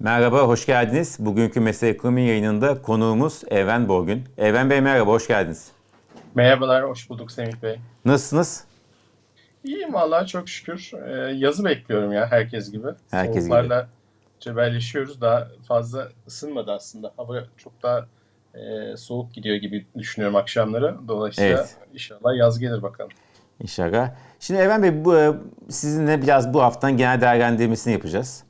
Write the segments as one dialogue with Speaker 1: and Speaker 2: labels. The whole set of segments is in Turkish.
Speaker 1: Merhaba, hoş geldiniz. Bugünkü Mesele Ekonomi yayınında konuğumuz Even Borgün. Even Bey merhaba, hoş geldiniz.
Speaker 2: Merhabalar, hoş bulduk Semih Bey.
Speaker 1: Nasılsınız?
Speaker 2: İyiyim vallahi çok şükür. Ee, yazı bekliyorum ya herkes gibi.
Speaker 1: Herkes
Speaker 2: Soğuklarla cebelleşiyoruz. Daha fazla ısınmadı aslında. Hava çok daha e, soğuk gidiyor gibi düşünüyorum akşamları. Dolayısıyla
Speaker 1: Evet.
Speaker 2: inşallah yaz gelir bakalım.
Speaker 1: İnşallah. Şimdi Even Bey, bu, e, sizinle biraz bu haftanın genel değerlendirmesini yapacağız.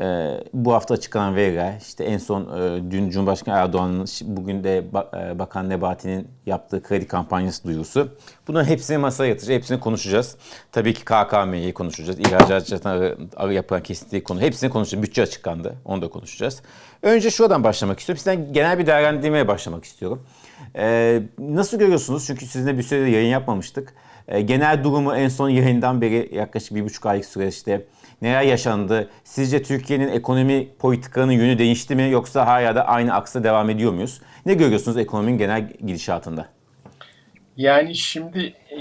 Speaker 1: Ee, bu hafta açıklanan veriler, işte en son e, dün Cumhurbaşkanı Erdoğan'ın, bugün de e, Bakan Nebati'nin yaptığı kredi kampanyası duyurusu. Bunların hepsini masaya yatıracağız, hepsini konuşacağız. Tabii ki KKM'yi konuşacağız, ihracatçıdan arı, arı yapılan kesintiyi konu, hepsini konuşacağız. Bütçe açıklandı, onu da konuşacağız. Önce şuradan başlamak istiyorum. Sizden genel bir değerlendirmeye başlamak istiyorum. Ee, nasıl görüyorsunuz? Çünkü sizinle bir süredir yayın yapmamıştık. Ee, genel durumu en son yayından beri yaklaşık bir buçuk aylık süreçte neler yaşandı? Sizce Türkiye'nin ekonomi politikanın yönü değişti mi yoksa hala da aynı aksa devam ediyor muyuz? Ne görüyorsunuz ekonominin genel gidişatında?
Speaker 2: Yani şimdi e,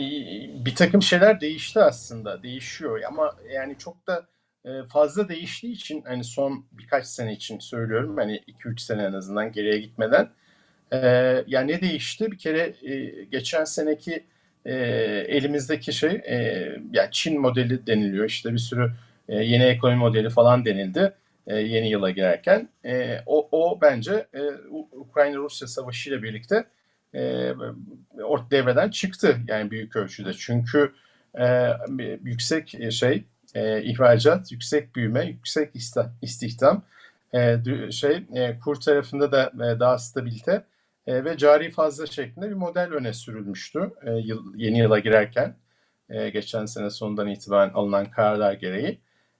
Speaker 2: bir takım şeyler değişti aslında. Değişiyor ama yani çok da e, fazla değiştiği için hani son birkaç sene için söylüyorum. Hani 2-3 sene en azından geriye gitmeden. E, yani ne değişti? Bir kere geçen seneki elimizdeki şey yani Çin modeli deniliyor. İşte bir sürü e, yeni ekonomi modeli falan denildi e, yeni yıla girerken. E, o, o bence e, Ukrayna-Rusya savaşı ile birlikte e, ort devreden çıktı yani büyük ölçüde. Çünkü e, yüksek şey e, ihracat, yüksek büyüme, yüksek istihdam, e, şey e, kur tarafında da e, daha stabilite e, ve cari fazla şeklinde bir model öne sürülmüştü e, yıl, yeni yıla girerken e, geçen sene sonundan itibaren alınan kararlar gereği.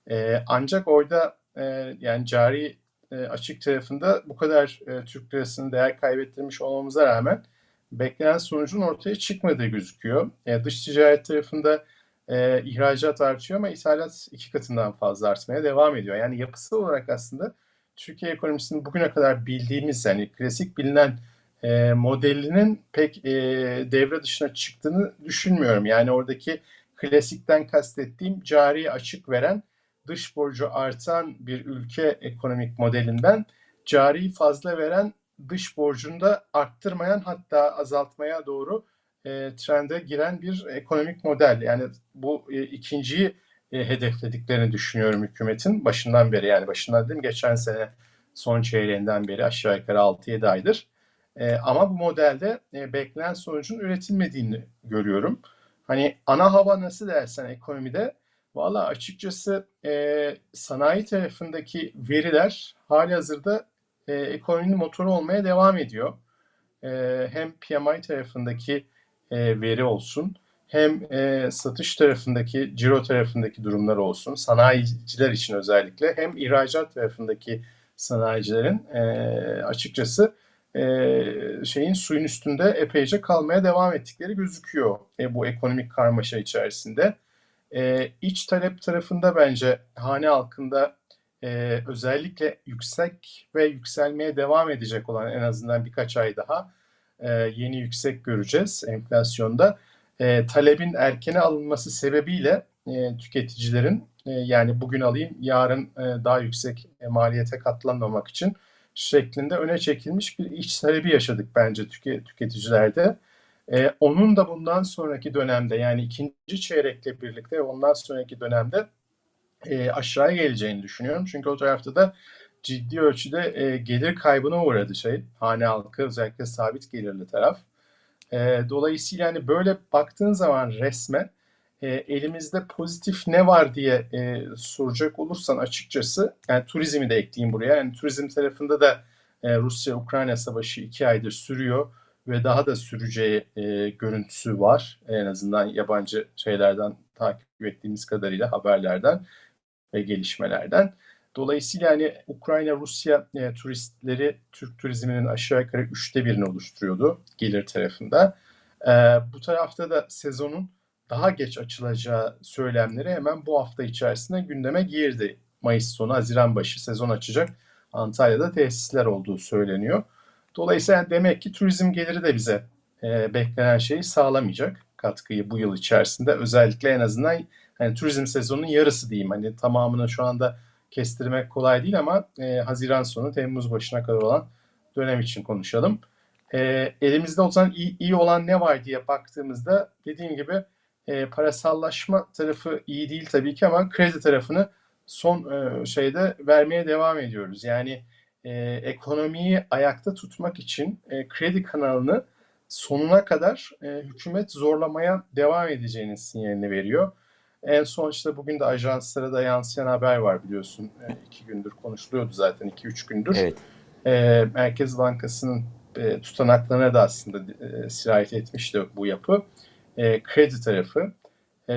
Speaker 2: E, ancak orada e, yani cari e, açık tarafında bu kadar e, Türk lirasının değer kaybettirmiş olmamıza rağmen beklenen sonucun ortaya çıkmadığı gözüküyor. E, dış ticaret tarafında e, ihracat artıyor ama ithalat iki katından fazla artmaya devam ediyor. Yani yapısal olarak aslında Türkiye ekonomisinin bugüne kadar bildiğimiz yani klasik bilinen e, modelinin pek e, devre dışına çıktığını düşünmüyorum. Yani oradaki klasikten kastettiğim cari açık veren dış borcu artan bir ülke ekonomik modelinden cari fazla veren dış borcunu da arttırmayan hatta azaltmaya doğru e, trende giren bir ekonomik model. Yani bu e, ikinciyi e, hedeflediklerini düşünüyorum hükümetin başından beri yani başından dedim geçen sene son çeyreğinden beri aşağı yukarı 6-7 aydır. E, ama bu modelde e, beklenen sonucun üretilmediğini görüyorum. Hani ana hava nasıl dersen ekonomide Valla açıkçası e, sanayi tarafındaki veriler hali hazırda e, ekonominin motoru olmaya devam ediyor. E, hem PMI tarafındaki e, veri olsun, hem e, satış tarafındaki, ciro tarafındaki durumlar olsun, sanayiciler için özellikle, hem ihracat tarafındaki sanayicilerin e, açıkçası e, şeyin suyun üstünde epeyce kalmaya devam ettikleri gözüküyor e, bu ekonomik karmaşa içerisinde. E, iç talep tarafında bence hane halkında e, özellikle yüksek ve yükselmeye devam edecek olan en azından birkaç ay daha e, yeni yüksek göreceğiz enflasyonda. E, talebin erkene alınması sebebiyle e, tüketicilerin e, yani bugün alayım yarın e, daha yüksek e, maliyete katlanmamak için şeklinde öne çekilmiş bir iç talebi yaşadık bence tüke, tüketicilerde. Ee, onun da bundan sonraki dönemde yani ikinci çeyrekle birlikte ondan sonraki dönemde e, aşağıya geleceğini düşünüyorum. Çünkü o tarafta da ciddi ölçüde e, gelir kaybına uğradı şey. Hane halkı özellikle sabit gelirli taraf. E, dolayısıyla yani böyle baktığın zaman resme e, elimizde pozitif ne var diye e, soracak olursan açıkçası yani turizmi de ekleyeyim buraya. Yani turizm tarafında da e, Rusya-Ukrayna savaşı iki aydır sürüyor ve daha da süreceği e, görüntüsü var. En azından yabancı şeylerden takip ettiğimiz kadarıyla haberlerden ve gelişmelerden. Dolayısıyla hani Ukrayna-Rusya e, turistleri Türk turizminin aşağı yukarı üçte birini oluşturuyordu gelir tarafında. E, bu tarafta da sezonun daha geç açılacağı söylemleri hemen bu hafta içerisinde gündeme girdi. Mayıs sonu, Haziran başı sezon açacak Antalya'da tesisler olduğu söyleniyor. Dolayısıyla demek ki turizm geliri de bize e, beklenen şeyi sağlamayacak katkıyı bu yıl içerisinde. Özellikle en azından hani turizm sezonunun yarısı diyeyim. Hani tamamını şu anda kestirmek kolay değil ama e, Haziran sonu Temmuz başına kadar olan dönem için konuşalım. E, elimizde o zaman iyi, iyi olan ne var diye baktığımızda dediğim gibi e, parasallaşma tarafı iyi değil tabii ki ama kredi tarafını son e, şeyde vermeye devam ediyoruz. Yani e, ekonomiyi ayakta tutmak için e, kredi kanalını sonuna kadar e, hükümet zorlamaya devam edeceğinin sinyalini veriyor. En son işte bugün de ajanslara da yansıyan haber var biliyorsun. E, iki gündür konuşuluyordu zaten, iki üç gündür.
Speaker 1: Evet.
Speaker 2: E, Merkez Bankası'nın e, tutanaklarına da aslında e, sirayet etmişti bu yapı. E, kredi tarafı. E,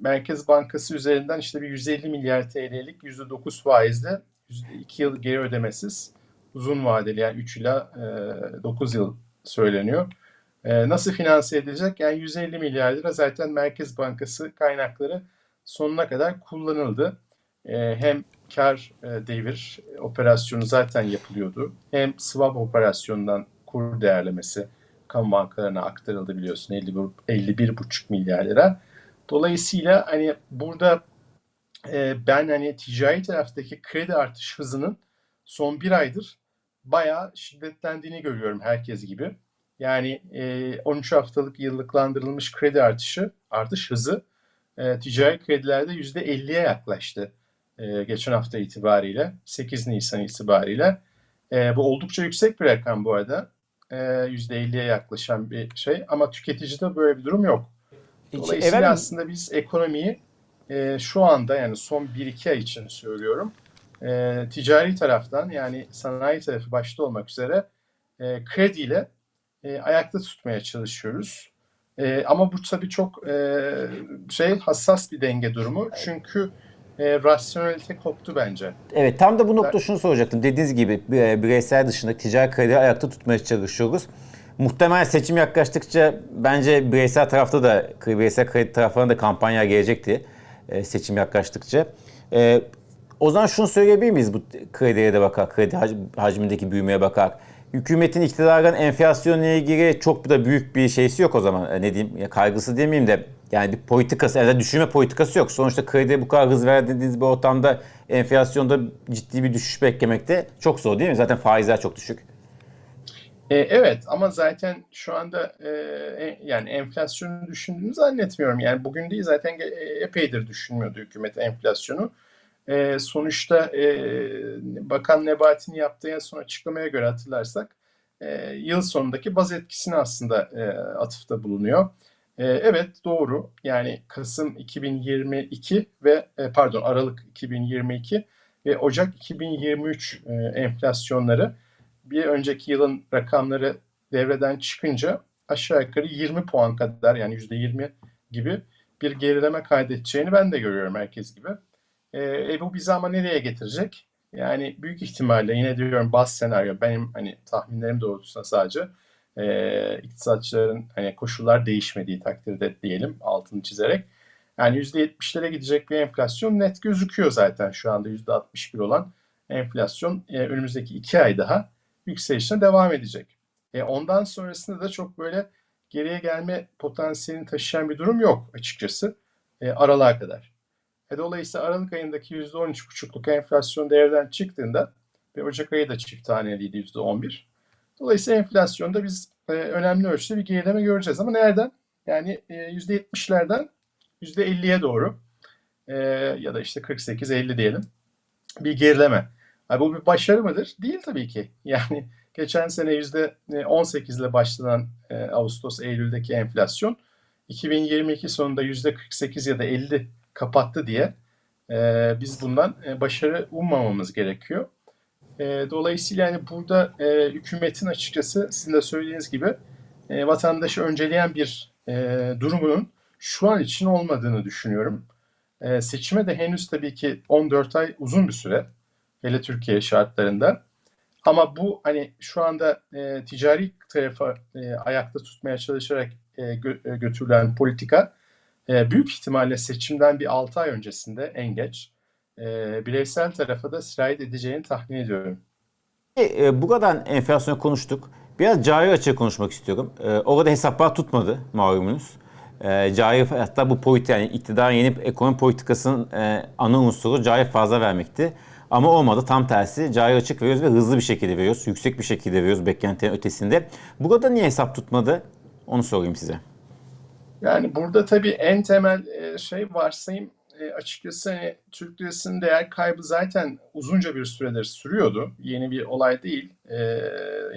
Speaker 2: Merkez Bankası üzerinden işte bir 150 milyar TL'lik %9 faizle 2 yıl geri ödemesiz uzun vadeli yani 3 ila e, 9 yıl söyleniyor. E, nasıl finanse edilecek? Yani 150 milyar lira zaten Merkez Bankası kaynakları sonuna kadar kullanıldı. E, hem kar e, devir operasyonu zaten yapılıyordu. Hem swap operasyonundan kur değerlemesi kamu bankalarına aktarıldı biliyorsun 51 51,5 milyar lira. Dolayısıyla hani burada e, ben hani ticari taraftaki kredi artış hızının son bir aydır bayağı şiddetlendiğini görüyorum herkes gibi. Yani e, 13 haftalık yıllıklandırılmış kredi artışı, artış hızı e, ticari kredilerde %50'ye yaklaştı e, geçen hafta itibariyle, 8 Nisan itibariyle. E, bu oldukça yüksek bir rakam bu arada. E, %50'ye yaklaşan bir şey ama tüketicide böyle bir durum yok. Dolayısıyla
Speaker 1: Efendim,
Speaker 2: aslında biz ekonomiyi e, şu anda yani son 1-2 ay için söylüyorum e, ticari taraftan yani sanayi tarafı başta olmak üzere e, krediyle e, ayakta tutmaya çalışıyoruz. E, ama bu tabii çok e, şey hassas bir denge durumu çünkü e, rasyonelite koptu bence.
Speaker 1: Evet tam da bu nokta şunu soracaktım. Dediğiniz gibi e, bireysel dışında ticari krediyi ayakta tutmaya çalışıyoruz. Muhtemelen seçim yaklaştıkça bence bireysel tarafta da bireysel kredi taraflarında da kampanya gelecekti e, seçim yaklaştıkça. E, o zaman şunu söyleyebilir miyiz bu krediye de bakar, kredi hac- hacmindeki büyümeye bakar. Hükümetin iktidarın enflasyonla ilgili çok da büyük bir şeysi yok o zaman. E, Ne diyeyim, kaygısı demeyeyim de yani bir politikası, yani düşürme politikası yok. Sonuçta krediye bu kadar hız verdiğiniz bir ortamda enflasyonda ciddi bir düşüş beklemek de çok zor değil mi? Zaten faizler çok düşük.
Speaker 2: E, evet ama zaten şu anda e, e, yani enflasyonu düşündüğünü zannetmiyorum. Yani bugün değil zaten e, epeydir düşünmüyordu hükümet enflasyonu. E, sonuçta e, Bakan Nebati'nin yaptığı en son açıklamaya göre hatırlarsak e, yıl sonundaki baz etkisini aslında e, atıfta bulunuyor. E, evet doğru yani Kasım 2022 ve e, pardon Aralık 2022 ve Ocak 2023 e, enflasyonları bir önceki yılın rakamları devreden çıkınca aşağı yukarı 20 puan kadar yani %20 gibi bir gerileme kaydedeceğini ben de görüyorum herkes gibi. E, e, bu bizi ama nereye getirecek? Yani büyük ihtimalle yine diyorum baz senaryo benim hani tahminlerim doğrultusunda sadece e, iktisatçıların hani koşullar değişmediği takdirde diyelim altını çizerek yani %70'lere gidecek bir enflasyon net gözüküyor zaten şu anda %61 olan enflasyon e, önümüzdeki iki ay daha yükselişine devam edecek. E, ondan sonrasında da çok böyle geriye gelme potansiyelini taşıyan bir durum yok açıkçası e, aralığa kadar. E, dolayısıyla Aralık ayındaki %13,5'luk enflasyon devreden çıktığında ve Ocak ayı da çift taneliydi %11. Dolayısıyla enflasyonda biz e, önemli ölçüde bir gerileme göreceğiz ama nereden? Yani e, %70'lerden %50'ye doğru e, ya da işte 48-50 diyelim bir gerileme. Ha, bu bir başarı mıdır? Değil tabii ki. Yani geçen sene %18 ile başlanan e, Ağustos-Eylül'deki enflasyon 2022 sonunda %48 ya da 50 kapattı diye e, biz bundan e, başarı ummamamız gerekiyor. E, dolayısıyla yani burada e, hükümetin açıkçası sizin de söylediğiniz gibi e, vatandaşı önceleyen bir e, durumunun şu an için olmadığını düşünüyorum. E, seçime de henüz tabii ki 14 ay uzun bir süre hele Türkiye şartlarında. Ama bu hani şu anda e, ticari tarafa e, ayakta tutmaya çalışarak e, gö- e, götürülen politika e, büyük ihtimalle seçimden bir 6 ay öncesinde en geç e, bireysel tarafa da sirayet edeceğini tahmin ediyorum.
Speaker 1: E, e, bu kadar enflasyon konuştuk. Biraz cari açığı konuşmak istiyorum. E, orada hesaplar tutmadı malumunuz. E, cari hatta bu politika yani iktidar yeni ekonomi politikasının e, ana unsuru cari fazla vermekti. Ama olmadı. Tam tersi cari açık veriyoruz ve hızlı bir şekilde veriyoruz. Yüksek bir şekilde veriyoruz beklentilerin ötesinde. Burada niye hesap tutmadı? Onu sorayım size.
Speaker 2: Yani burada tabii en temel e, şey varsayım e, açıkçası hani Türk lirasının değer kaybı zaten uzunca bir süredir sürüyordu. Yeni bir olay değil. E,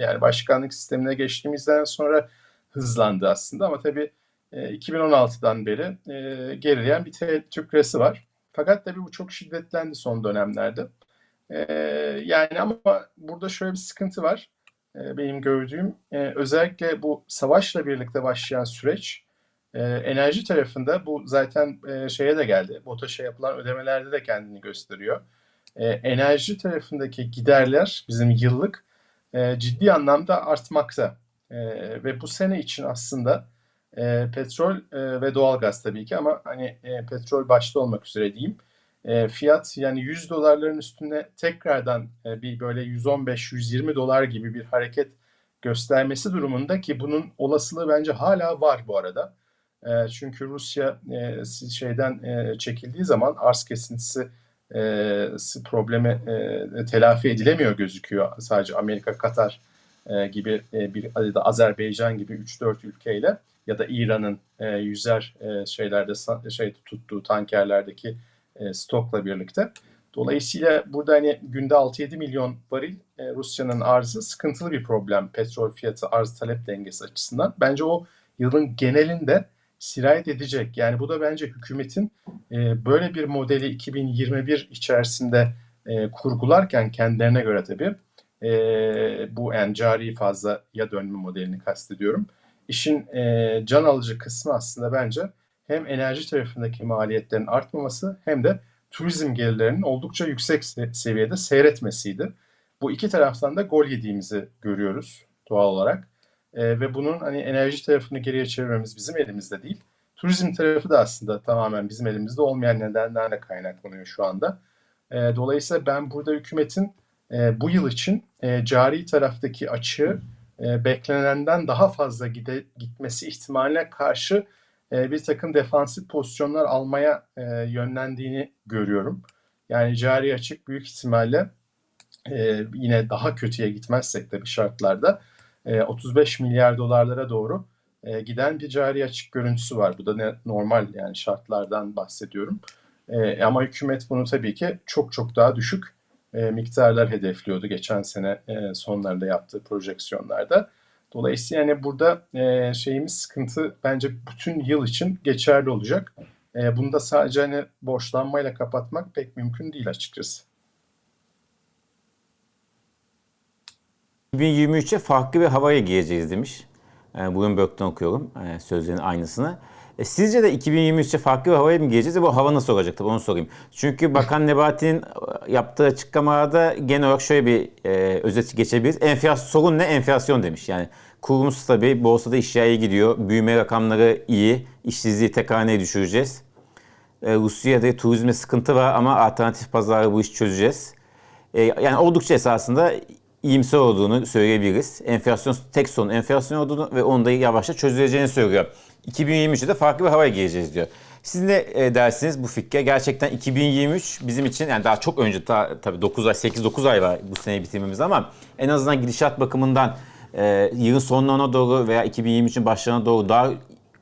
Speaker 2: yani başkanlık sistemine geçtiğimizden sonra hızlandı aslında ama tabii e, 2016'dan beri gerileyen bir Türk lirası var. Fakat tabii bu çok şiddetlendi son dönemlerde. E, yani ama burada şöyle bir sıkıntı var. E, benim gördüğüm e, özellikle bu savaşla birlikte başlayan süreç ee, enerji tarafında bu zaten e, şeye de geldi. BOTAŞ'a yapılan ödemelerde de kendini gösteriyor. Ee, enerji tarafındaki giderler bizim yıllık e, ciddi anlamda artmakta. E, ve bu sene için aslında e, petrol e, ve doğalgaz tabii ki ama hani e, petrol başta olmak üzere diyeyim. E, fiyat yani 100 dolarların üstünde tekrardan e, bir böyle 115-120 dolar gibi bir hareket göstermesi durumunda ki bunun olasılığı bence hala var bu arada. E, çünkü Rusya e, şeyden e, çekildiği zaman arz kesintisi e, problemi e, telafi edilemiyor gözüküyor. Sadece Amerika, Katar e, gibi e, bir adada Azerbaycan gibi 3-4 ülkeyle ya da İran'ın e, yüzer e, şeylerde şey tuttuğu tankerlerdeki e, stokla birlikte. Dolayısıyla burada hani günde 6-7 milyon varil e, Rusya'nın arzı sıkıntılı bir problem petrol fiyatı arz talep dengesi açısından. Bence o yılın genelinde sirayet edecek. Yani bu da bence hükümetin e, böyle bir modeli 2021 içerisinde kurgularken kendilerine göre tabii bu yani cari fazlaya dönme modelini kastediyorum. İşin can alıcı kısmı aslında bence hem enerji tarafındaki maliyetlerin artmaması hem de turizm gelirlerinin oldukça yüksek seviyede seyretmesiydi. Bu iki taraftan da gol yediğimizi görüyoruz doğal olarak. E, ve bunun hani enerji tarafını geriye çevirmemiz bizim elimizde değil. Turizm tarafı da aslında tamamen bizim elimizde olmayan nedenlerle kaynaklanıyor şu anda. E, dolayısıyla ben burada hükümetin e, bu yıl için e, cari taraftaki açığı e, beklenenden daha fazla gide, gitmesi ihtimaline karşı e, bir takım defansif pozisyonlar almaya e, yönlendiğini görüyorum. Yani cari açık büyük ihtimalle e, yine daha kötüye gitmezsek de bir şartlarda 35 e, milyar dolarlara doğru e, giden bir cari açık görüntüsü var. Bu da ne, normal yani şartlardan bahsediyorum. E, ama hükümet bunu tabii ki çok çok daha düşük miktarlar hedefliyordu geçen sene sonlarında yaptığı projeksiyonlarda. Dolayısıyla yani burada şeyimiz sıkıntı bence bütün yıl için geçerli olacak. Bunu da sadece hani borçlanmayla kapatmak pek mümkün değil açıkçası.
Speaker 1: 2023'e farklı bir havaya gireceğiz demiş. E, Bloomberg'dan okuyorum e, sözlerin aynısını. E, sizce de 2023'te farklı bir havaya mı gireceğiz? Bu hava nasıl olacak tabii onu sorayım. Çünkü Bakan Nebati'nin e, yaptığı açıklamada genel olarak şöyle bir e, özet geçebiliriz. Enflasyon, sorun ne? Enflasyon demiş. Yani kurumuz stabil, borsada işler iyi gidiyor, büyüme rakamları iyi, işsizliği tek haneye düşüreceğiz. E, Rusya'da turizme sıkıntı var ama alternatif pazarı bu işi çözeceğiz. E, yani oldukça esasında iyimser olduğunu söyleyebiliriz. Enflasyon tek sorun enflasyon olduğunu ve onu da yavaşça çözüleceğini söylüyor. 2023'te de farklı bir havaya gireceğiz diyor. Siz ne e, dersiniz bu fikre? Gerçekten 2023 bizim için yani daha çok önce ta, tabii 9 ay 8-9 ay var bu seneyi bitirmemiz ama en azından gidişat bakımından e, yılın sonlarına doğru veya 2023'ün başlarına doğru daha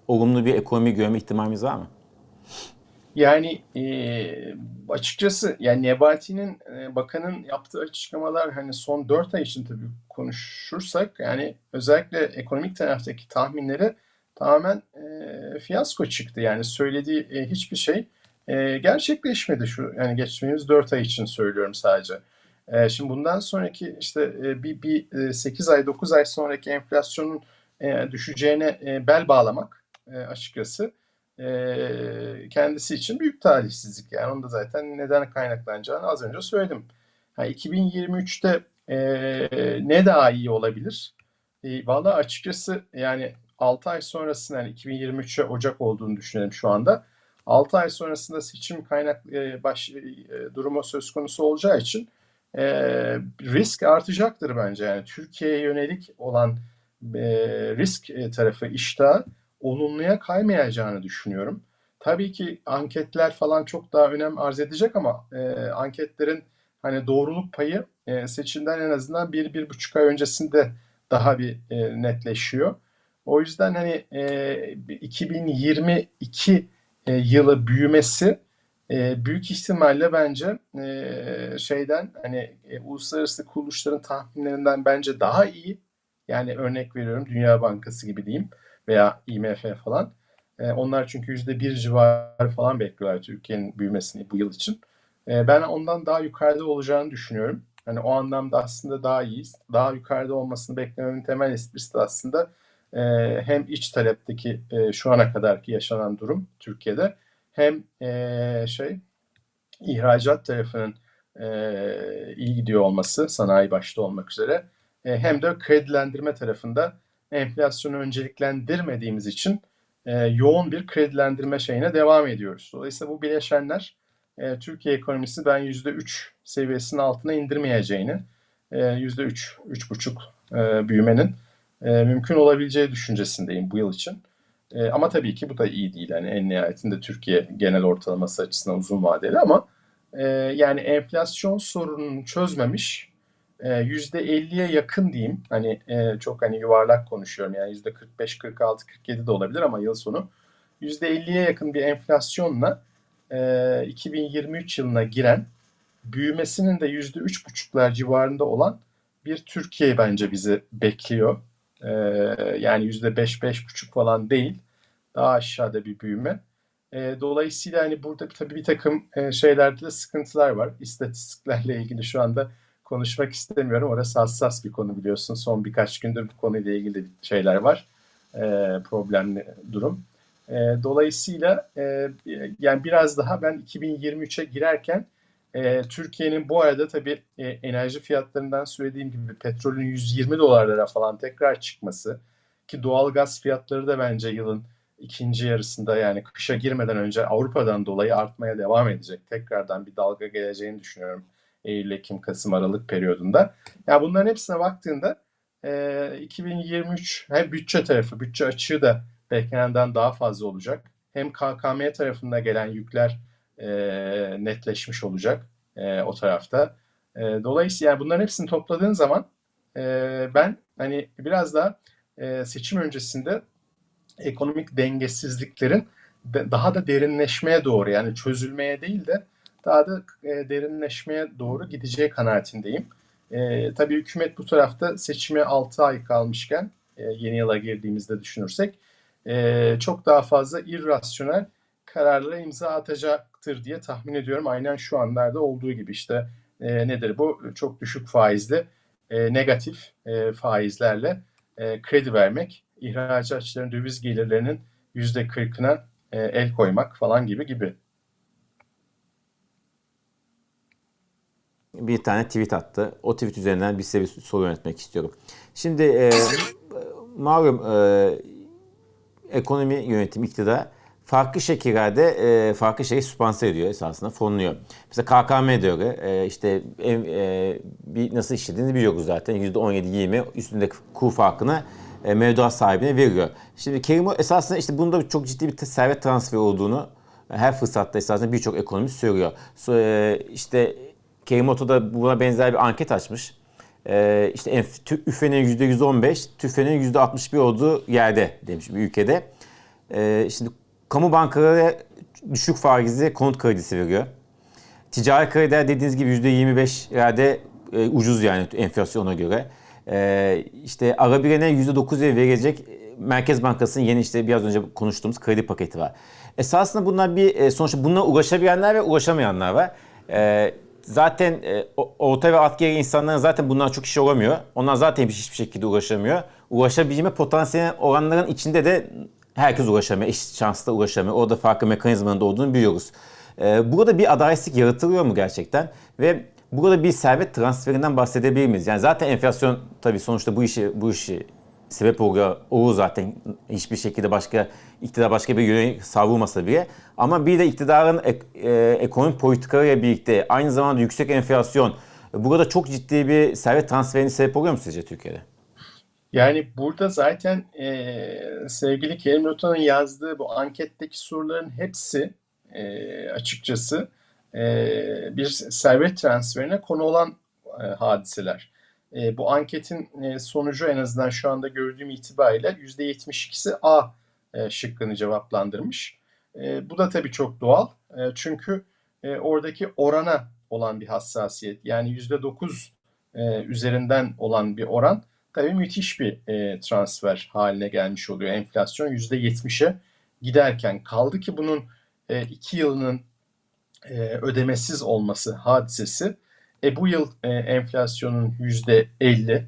Speaker 1: olumlu bir ekonomi görme ihtimalimiz var mı?
Speaker 2: Yani e, açıkçası yani Nebati'nin e, bakanın yaptığı açıklamalar hani son 4 ay için tabii konuşursak yani özellikle ekonomik taraftaki tahminleri tamamen e, fiyasko çıktı. Yani söylediği e, hiçbir şey e, gerçekleşmedi şu yani geçtiğimiz 4 ay için söylüyorum sadece. E, şimdi bundan sonraki işte e, bir, bir 8 ay 9 ay sonraki enflasyonun e, düşeceğine e, bel bağlamak e, açıkçası e, kendisi için büyük talihsizlik. Yani onu da zaten neden kaynaklanacağını az önce söyledim. Ha, 2023'te e, ne daha iyi olabilir? E, Valla açıkçası yani 6 ay sonrasında yani 2023'e Ocak olduğunu düşünelim şu anda. 6 ay sonrasında seçim kaynak e, baş, e, durumu söz konusu olacağı için e, risk artacaktır bence. Yani Türkiye'ye yönelik olan e, risk tarafı iştahı olumluya kaymayacağını düşünüyorum. Tabii ki anketler falan çok daha önem arz edecek ama e, anketlerin hani doğruluk payı e, seçimden en azından bir, bir buçuk ay öncesinde daha bir e, netleşiyor. O yüzden hani e, 2022 e, yılı büyümesi e, büyük ihtimalle bence e, şeyden hani e, uluslararası kuruluşların tahminlerinden bence daha iyi. Yani örnek veriyorum Dünya Bankası gibi diyeyim veya IMF falan. E, onlar çünkü yüzde bir civarı falan bekliyorlar Türkiye'nin büyümesini bu yıl için. E, ben ondan daha yukarıda olacağını düşünüyorum. Hani o anlamda aslında daha iyiyiz. Daha yukarıda olmasını beklememin temel esprisi de aslında e, hem iç talepteki e, şu ana kadarki yaşanan durum Türkiye'de hem e, şey ihracat tarafının e, iyi gidiyor olması sanayi başta olmak üzere e, hem de kredilendirme tarafında enflasyonu önceliklendirmediğimiz için e, yoğun bir kredilendirme şeyine devam ediyoruz. Dolayısıyla bu bileşenler e, Türkiye ekonomisi ben %3 seviyesinin altına indirmeyeceğini, e, %3, 3,5 e, büyümenin e, mümkün olabileceği düşüncesindeyim bu yıl için. E, ama tabii ki bu da iyi değil. Yani en nihayetinde Türkiye genel ortalaması açısından uzun vadeli ama e, yani enflasyon sorununu çözmemiş e, %50'ye yakın diyeyim. Hani e, çok hani yuvarlak konuşuyorum yani %45, 46, 47 de olabilir ama yıl sonu %50'ye yakın bir enflasyonla e, 2023 yılına giren büyümesinin de %3,5'lar civarında olan bir Türkiye bence bizi bekliyor. E, yani %5-5,5 falan değil. Daha aşağıda bir büyüme. E, dolayısıyla hani burada tabii bir takım e, şeylerde de sıkıntılar var. İstatistiklerle ilgili şu anda konuşmak istemiyorum. Orası hassas bir konu biliyorsun. Son birkaç gündür bu konuyla ilgili şeyler var. E, problemli durum. Dolayısıyla e, yani biraz daha ben 2023'e girerken e, Türkiye'nin bu arada tabii e, enerji fiyatlarından söylediğim gibi petrolün 120 dolarlara falan tekrar çıkması ki doğalgaz fiyatları da bence yılın ikinci yarısında yani kışa girmeden önce Avrupa'dan dolayı artmaya devam edecek. Tekrardan bir dalga geleceğini düşünüyorum Eylül, Ekim, Kasım, Aralık periyodunda. Ya yani bunların hepsine baktığında e, 2023 hem bütçe tarafı, bütçe açığı da beklenenden daha fazla olacak. Hem KKM tarafında gelen yükler e, netleşmiş olacak e, o tarafta. E, dolayısıyla yani bunların hepsini topladığın zaman e, ben hani biraz daha e, seçim öncesinde ekonomik dengesizliklerin daha da derinleşmeye doğru yani çözülmeye değil de daha da e, derinleşmeye doğru gideceği kanaatindeyim. E, tabii hükümet bu tarafta seçime 6 ay kalmışken e, yeni yıla girdiğimizde düşünürsek e, çok daha fazla irrasyonel kararlara imza atacaktır diye tahmin ediyorum. Aynen şu anlarda olduğu gibi işte e, nedir bu? Çok düşük faizli e, negatif e, faizlerle e, kredi vermek, ihracatçıların döviz gelirlerinin %40'ına e, el koymak falan gibi gibi.
Speaker 1: bir tane tweet attı. O tweet üzerinden bir size bir soru yönetmek istiyorum. Şimdi e, malum e, ekonomi yönetimi iktidar farklı şekillerde e, farklı şeyi süspanse ediyor esasında fonluyor. Mesela KKM'de öyle e, işte e, e, bir nasıl işlediğini biliyoruz zaten %17-20 üstündeki kur farkını e, mevduat sahibine veriyor. Şimdi Kerim esasında işte bunda çok ciddi bir servet transferi olduğunu her fırsatta esasında birçok ekonomist söylüyor. So, e, işte Kerimoto da buna benzer bir anket açmış. Ee, işte üfenin %115, tüfenin %61 olduğu yerde demiş bir ülkede. Ee, şimdi kamu bankaları düşük faizli konut kredisi veriyor. Ticari krediler dediğiniz gibi %25'lerde e, ucuz yani enflasyona göre. Ee, işte Arabirene %9 verecek Merkez Bankası'nın yeni işte biraz önce konuştuğumuz kredi paketi var. Esasında bunlar bir e, sonuçta bununla ulaşabilenler ve ulaşamayanlar var. Ee, zaten e, orta ve alt gelir insanların zaten bundan çok işi olamıyor. Onlar zaten hiçbir şekilde ulaşamıyor. Ulaşabilme potansiyeli olanların içinde de herkes ulaşamıyor. Eşit şansla ulaşamıyor. Orada farklı mekanizmanın olduğunu biliyoruz. E, burada bir adaletsizlik yaratılıyor mu gerçekten? Ve burada bir servet transferinden bahsedebilir miyiz? Yani zaten enflasyon tabii sonuçta bu işi bu işi sebep oluyor. O zaten hiçbir şekilde başka iktidar başka bir yöne savrulmasa bile. Ama bir de iktidarın ek, e, ekonomik politikalarıyla birlikte aynı zamanda yüksek enflasyon burada çok ciddi bir servet transferini sebep oluyor mu sizce Türkiye'de?
Speaker 2: Yani burada zaten e, sevgili Kerim Rota'nın yazdığı bu anketteki soruların hepsi e, açıkçası e, bir servet transferine konu olan e, hadiseler. E, bu anketin e, sonucu en azından şu anda gördüğüm itibariyle %72'si A e, şıkkını cevaplandırmış. E, bu da tabii çok doğal. E, çünkü e, oradaki orana olan bir hassasiyet yani %9 e, üzerinden olan bir oran tabii müthiş bir e, transfer haline gelmiş oluyor. Enflasyon %70'e giderken kaldı ki bunun e, iki yılının e, ödemesiz olması hadisesi. E, bu yıl e, enflasyonun %50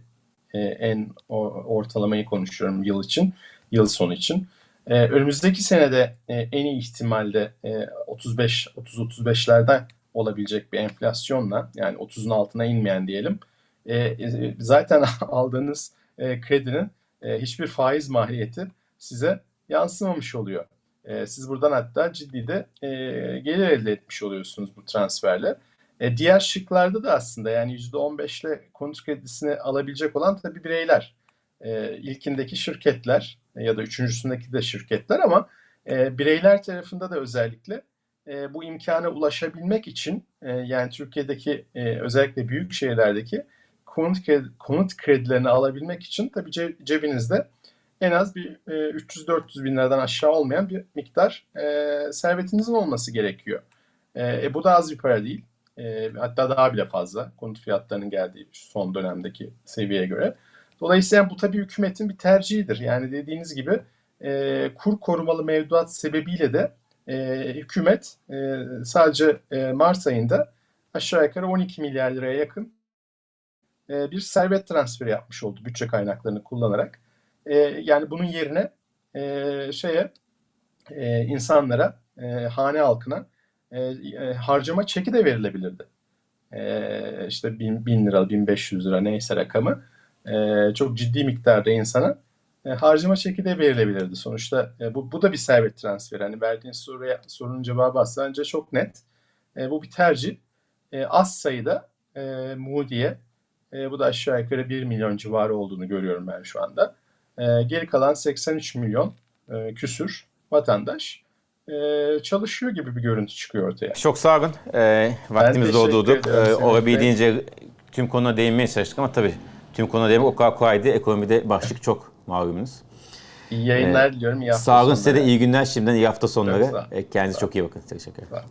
Speaker 2: e, en o, ortalamayı konuşuyorum yıl için, yıl sonu için. E, önümüzdeki senede e, en iyi ihtimalle e, 35 30-35'lerden olabilecek bir enflasyonla yani 30'un altına inmeyen diyelim. E, zaten aldığınız e, kredinin e, hiçbir faiz maliyeti size yansımamış oluyor. E, siz buradan hatta ciddi de e, gelir elde etmiş oluyorsunuz bu transferle. E, diğer şıklarda da aslında yani %15 ile konut kredisini alabilecek olan tabii bireyler. E, ilkindeki şirketler ya da üçüncüsündeki de şirketler ama e, bireyler tarafında da özellikle e, bu imkana ulaşabilmek için e, yani Türkiye'deki e, özellikle büyük şehirlerdeki konut, kredi, konut kredilerini alabilmek için tabii ce- cebinizde en az bir e, 300-400 bin liradan aşağı olmayan bir miktar e, servetinizin olması gerekiyor. E, e, bu da az bir para değil. E, hatta daha bile fazla konut fiyatlarının geldiği son dönemdeki seviyeye göre. Dolayısıyla bu tabii hükümetin bir tercihidir. Yani dediğiniz gibi e, kur korumalı mevduat sebebiyle de e, hükümet e, sadece e, Mart ayında aşağı yukarı 12 milyar liraya yakın e, bir servet transferi yapmış oldu bütçe kaynaklarını kullanarak. E, yani bunun yerine e, şeye insanlara, hane halkına harcama çeki de verilebilirdi. E, işte bin, bin lira, 1500 lira neyse rakamı çok ciddi miktarda insana harcama çeki de verilebilirdi. Sonuçta bu, bu da bir servet transferi. Hani verdiğiniz soruya sorunun cevabı aslında çok net. Bu bir tercih. Az sayıda e, Moody'ye e, bu da aşağı yukarı 1 milyon civarı olduğunu görüyorum ben şu anda. E, geri kalan 83 milyon e, küsür vatandaş e, çalışıyor gibi bir görüntü çıkıyor ortaya.
Speaker 1: Çok sağ olun. Ee, vaktimiz doldurduk. Ee,
Speaker 2: Senin
Speaker 1: olabildiğince tüm konuya değinmeye çalıştık ama tabii tüm konuya değinmek o kadar kolay değil. Ekonomide başlık çok malumunuz.
Speaker 2: İyi yayınlar diliyorum. İyi hafta
Speaker 1: Sağ olun size de
Speaker 2: sonları.
Speaker 1: iyi günler şimdiden iyi hafta sonları. Ee, Kendinize çok iyi bakın. Teşekkür ederim.